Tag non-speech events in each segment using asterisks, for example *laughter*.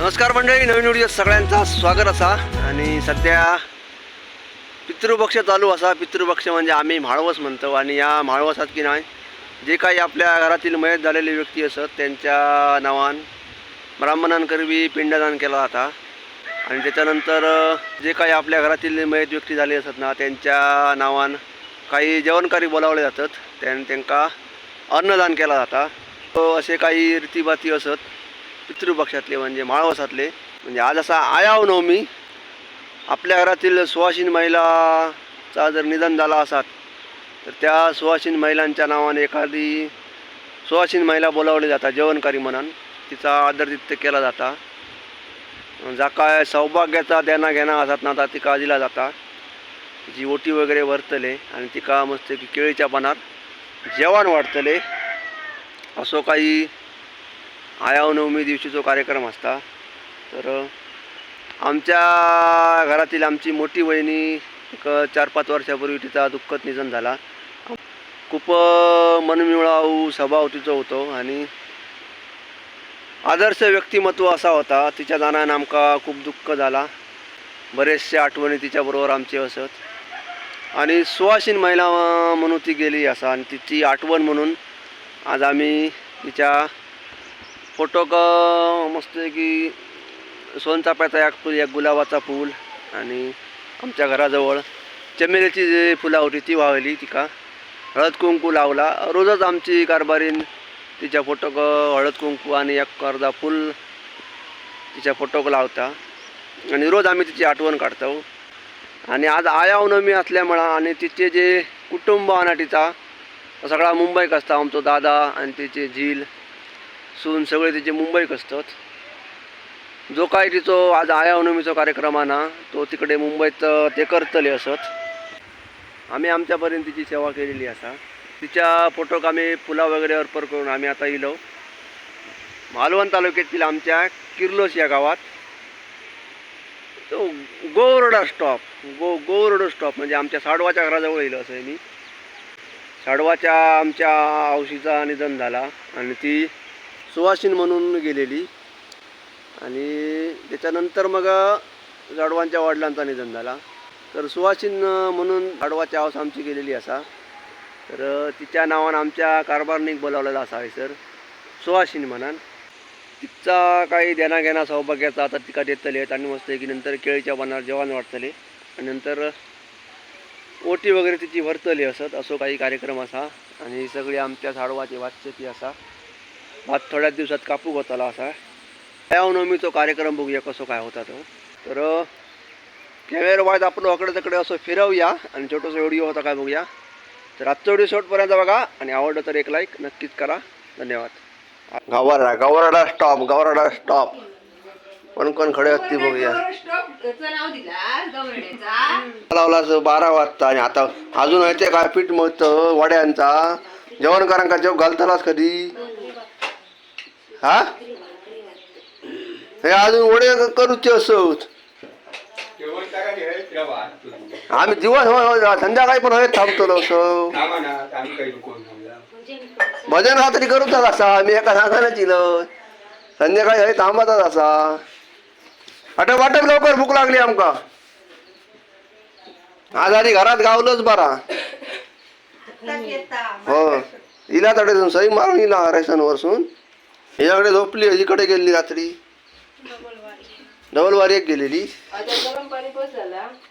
नमस्कार मंडळी नवीन व्हिडिओ सगळ्यांचा स्वागत असा. आणि सध्या पितृपक्ष चालू असा. पितृपक्ष म्हणजे आम्ही म्हाळवस म्हणतो. आणि या म्हाळवसात की नाही जे काही आपल्या घरातील मयत झालेले व्यक्ती असत त्यांच्या नावान ब्राह्मणांकरवी पिंडदान केला जाता. आणि त्याच्यानंतर जे काही आपल्या घरातील मयत व्यक्ती झाले असत ना त्यांच्या नावान काही जेवणकारी बोलावले जातात. त्यां त्यांका अन्नदान केला जाता. तो असे काही रीतीभाती असत. पितृपक्षातले म्हणजे माळवसातले म्हणजे आज असा आयाव नवमी. आपल्या घरातील सुवासीन महिलाचा जर निधन झाला असात तर त्या सुवासिन महिलांच्या नावाने एखादी सुवासीन महिला बोलावली जातात जेवणकारी म्हणून. तिचा आदरदित्य केला जाता. जा काय सौभाग्याचा देणा घेणा असतात ना आता तिका दिला जाता. जी ओटी वगैरे भरतले आणि तिका मस्त की केळीच्या पानात जेवण वाढतले. असो काही आयाव नवमी दिवशी जो कार्यक्रम असता तर आमच्या घरातील आमची मोठी वहिनी एक चार पाच वर्षापूर्वी तिचा दुःखद निधन झाला. खूप मनमिळाऊ स्वभाव तिचा होतो आणि आदर्श व्यक्तिमत्व असा होता. तिच्या जाण्यानं आमका खूप दुःख झाला. बरेचसे आठवणी तिच्याबरोबर आमचे असत. आणि सुवासीन महिला म्हणून ती गेली असा आणि तिची आठवण म्हणून आज आम्ही तिच्या फोटोक मस्त आहे की सोनचाफ्याचा एक फूल एक गुलाबाचा फूल आणि आमच्या घराजवळ चमेलीची जी फुलं होती ती वावली तिका. हळद कुंकू लावला. रोजच आमची कारभारीन तिच्या फोटोक हळद कुंकू आणि एक अर्धा फूल तिच्या फोटोक लावता. आणि रोज आम्ही तिची आठवण काढतो. आणि आज आयाव नवमी असल्यामुळं आणि तिचे जे कुटुंब आणि तिचा सगळा मुंबईक असता आमचो दादा आणि तिचे झील सून सगळे तिचे मुंबईक असतात जो काय तिचो आज आयावनमीचो कार्यक्रम आना तो तिकडे मुंबईत ते करतले असत. आम्ही आमच्यापर्यंत तिची सेवा केलेली असा तिच्या फोटोक आम्ही फुला वगैरे अर्पण करून आम्ही आता इलो. मालवण तालुक्यातील आमच्या किर्लोस या गावात. तो गोवरडा स्टॉप गो गोवरडा स्टॉप म्हणजे आमच्या साडवाच्या घराजवळ येईल असं मी. साडवाच्या आमच्या औशीचा निधन झाला आणि ती सुवासिन म्हणून गेलेली. आणि त्याच्यानंतर मग जाडवांच्या वडिलांचा निधन झाला. तर सुवासिन म्हणून गाडवाची आवाज आमची गेलेली असा. तर तिच्या नावानं आमच्या कारभारनीक बोलावलेला असा सर. सुवासीन म्हणान. तिचा काही देणाघेणा सौभाग्याचा आता तिका देतले आहेत. आणि मस्त की नंतर केळीच्या पानावर जेवण वाटतले. आणि नंतर ओटी वगैरे तिची भरतली असत. असो काही कार्यक्रम असा. आणि सगळी आमच्या झाडवाची वाच्यती असा. भात थोड्याच दिवसात कापूक होताला असा. नवमीचो कार्यक्रम बघूया कसो काय होता तो. तर कॅमेरा वायद आपण वाकडे तिकडे असं फिरवूया आणि छोटंसं व्हिडिओ होता काय बघूया. तर आजचा व्हिडिओ शेवटपर्यंत बघा आणि आवडलं तर एक लाईक नक्कीच करा. धन्यवाद. गावराडा गावराडा स्टॉप गावराडा स्टॉप कोण कोण खडे असतील बघूया. नाव दिला गवळण्याचा लावला असं बारा वाजता आणि आता अजून येते काय पीठ मळतं वड्यांचा. जेवणकारांका जेव घालतालाच कधी? हा? हे अजून वडे करूचे असत आम्ही दिवस होय संध्याकाळी पण थांबतो असं. भजन रात्री करूचाच असा. मी एका सांगायला चिलं संध्याकाळी हय थांबाचाच असा. आता वाटप लवकर भूक लागली आमका. आज आधी घरात गावलंच बरा. हो. इला तडे सई मारून इला रेसन वरसून. हिच्याकडे झोपली हिकडे गेली रात्री. डबल वारी एक गेलेली.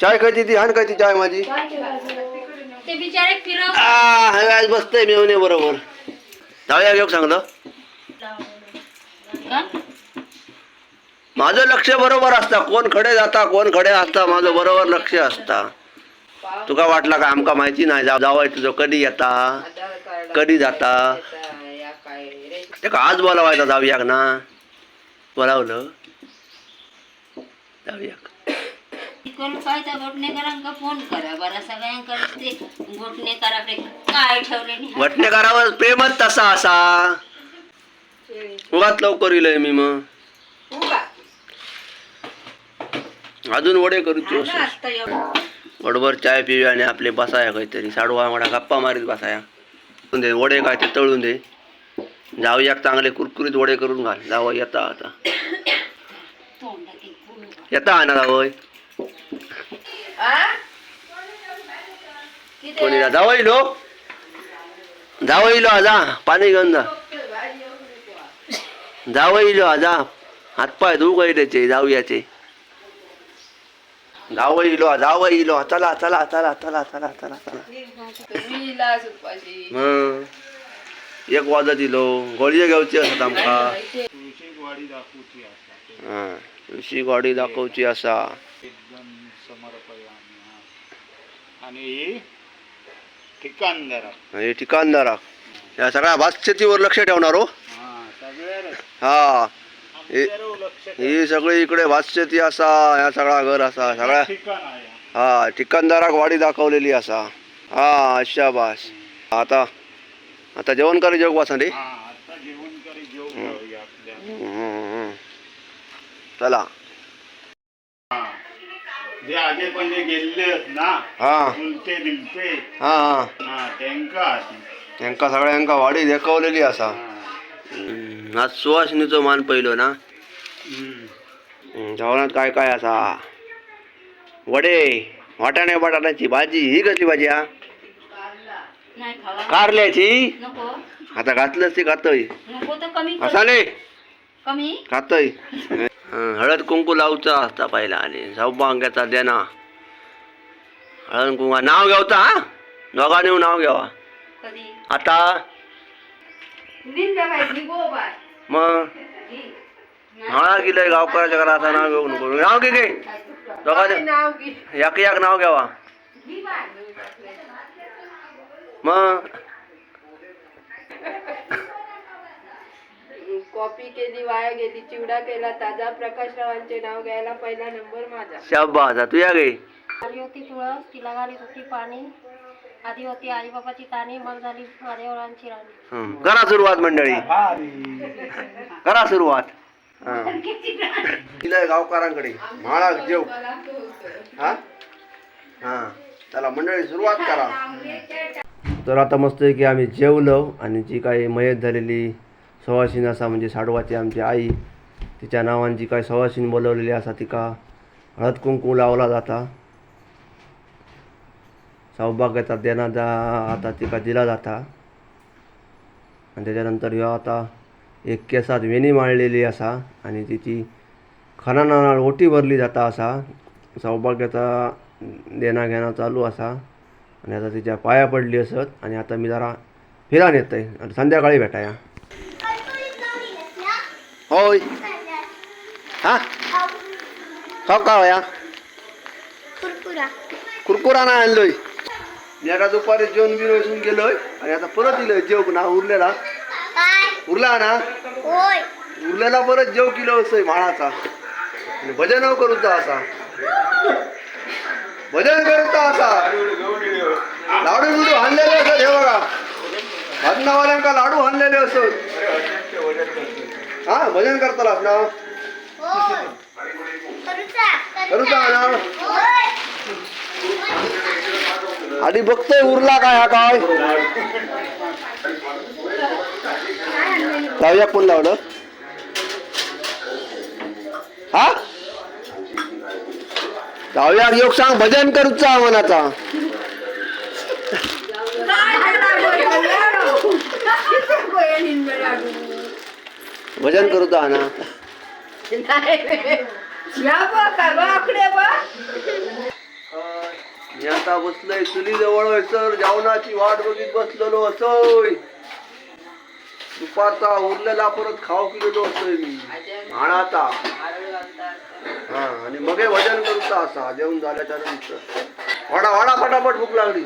चाय खायची ती हान खायची चाय माझी. ते बिचारे फिरव. आ हवे आज बसतंय मेवणे बरोबर. जाऊया घेऊ सांगलं माझं लक्ष बरोबर असता. कोण खडे जाता कोण खडे असता माझं बरोबर लक्ष असता. तुका वाटला का आमका माहिती नाही. जावाय तुझं. कधी येता? कधी जाता? ते का आज बोलावायचा जाऊया ना. बोलावलं? जाऊया करून काय त्या गोटणेकरांका फोन करा बरं. सगळ्यांकडे ते गोटणेकराकडे काय ठेवले नाही. वटणेकरावर प्रेमच तसा असा. उगाच लवकर येईल मी मग. अजून वडे करूचे बरोबर चाय पिऊया आणि आपले बसाया काहीतरी. साडवा मोठा गप्पा मारीत बसाया. दे वडे काय ते तळून दे. जाऊया चांगले कुरकुरीत वडे करून घाल. जावं येता आता. येता आणा होय. कोणी जावं इलो. जावं इलो आजा पाणी घेऊन जा. जावं इलो आजा. हातपाय धुऊ गैल्याचे जाऊयाचे जावं इलो जावं इलो. चला चला चला चला चला चला चला. एक वाजत इलो गोळये घेवची आसात आमकां हं. तुळशी गाडी दाखोवची आसा. हे. ठिकाणदाराक या सगळ्या भातशेतीवर लक्ष ठेवणार हो. हा हा. सगळी इकडे भातशेती असा ह्या सगळा घर असा सगळ्या हा ठिकाणदाराक वाडी दाखवलेली असा हा अशा बास. आता आता जेवण करे जेवू वासा रे हा आता जेवण करी जेव घेऊया आपल्या. हम्म. चला. हा. जे आजे पहिले गेल्ले आहेत ना हा. चुलते दिलते हा हा. हा त्यांका यांका सगळ्यांका वाडी दाखवलेली असा. हा. हम्म. आज सुवासिनीचो मान पहिलो ना? हम्म. जेवणात काय काय असा? वडे वाटाणे बटाट्याची भाजी ही कसली भाजी हा? नाही खावा. कारल्याची नको. आता घातलंच ते खातय. नको तर कमी कर. असाले कमी? खातय. हं, हळद कुंकू लावचा असता पहिला आणि सौभाग्याचा देना हळद कुंकू नाव घेवता हा? दोघांनी नाव घ्यावा. कधी? आता? निंदा काय गो बाय मग? म्हणा गेलंय गावकऱ्याच्या घरात आता नाव घेऊ नको नाव घे घे दोघांनी एक एक नाव घ्यावा. मग? *laughs* कॉपी केली वाया गेली चिवडा केला ताजा प्रकाशरावांचे नाव घ्यायला पहिला नंबर माझा. शाबास तू या गे आली होती तुळस तिला घालीत होती पाणी. आधी होती आई बाबाची ताणी मग झाली महादेवरांची राणी. हं, करा सुरुवात मंडळी. करा सुरुवात. *laughs* हं. गेलंय गावकऱ्यांकडे. म्हाळा जेव. हा? हा. चला मंडळी सुरुवात करा. तर आता मस्त आहे की आम्ही जेवलो आणि जी काही मयत झालेली सवाशीन असा म्हणजे साडवाची आमची आई तिच्या नावाने जी काही सवाशीन बोलवलेली असा तिका हळद कुंकू लावला जाता. सौभाग्याचा देना जा आता तिका दिला जाता. आणि त्याच्यानंतर ह्यो आता एक केसात वेणी माळलेली असा आणि तिची खणाना ओटी भरली जाता असा. सौभाग्याचा देना घेणं चालू असा. आणि आता तिच्या पाया पडली असत आणि आता मी जरा फिरान येतंय. आणि संध्याकाळी भेटाया. होय. हा? खाऊ का या कुरकुरा. ना आणलोय. मी आता दुपारी जेवण बिन गेलोय आणि आता परत इलोय जेव ना उरलेला. उरला ना? उरलेला परत जेव किलो असोय माळाचा. आणि भजन करूचा असा. भजन करूचा असा. लाडू बिडू हाणलेले असत हे बघा. भजनावाल्यांका लाडू हाणलेले असत हा भजन करताल आपला. करूचा ना. आणि बघतोय उरला काय हा काय. लावूया कोण लावलं? हा? लावूया योग सांग भजन करूचा मनाचा भजन करूचा ना मी आता बसलोय चुली जवळ सर जेवणाची वाट बघित बसलेलो असोय दुपारचा उरलेला परत खाऊ पिलेलो असतोय मी. आणाचा हा आणि मग हे भजन करूचा असा जेवण झाल्याच्यानंतर. वाडा वाडा फटाफट भूक लागली.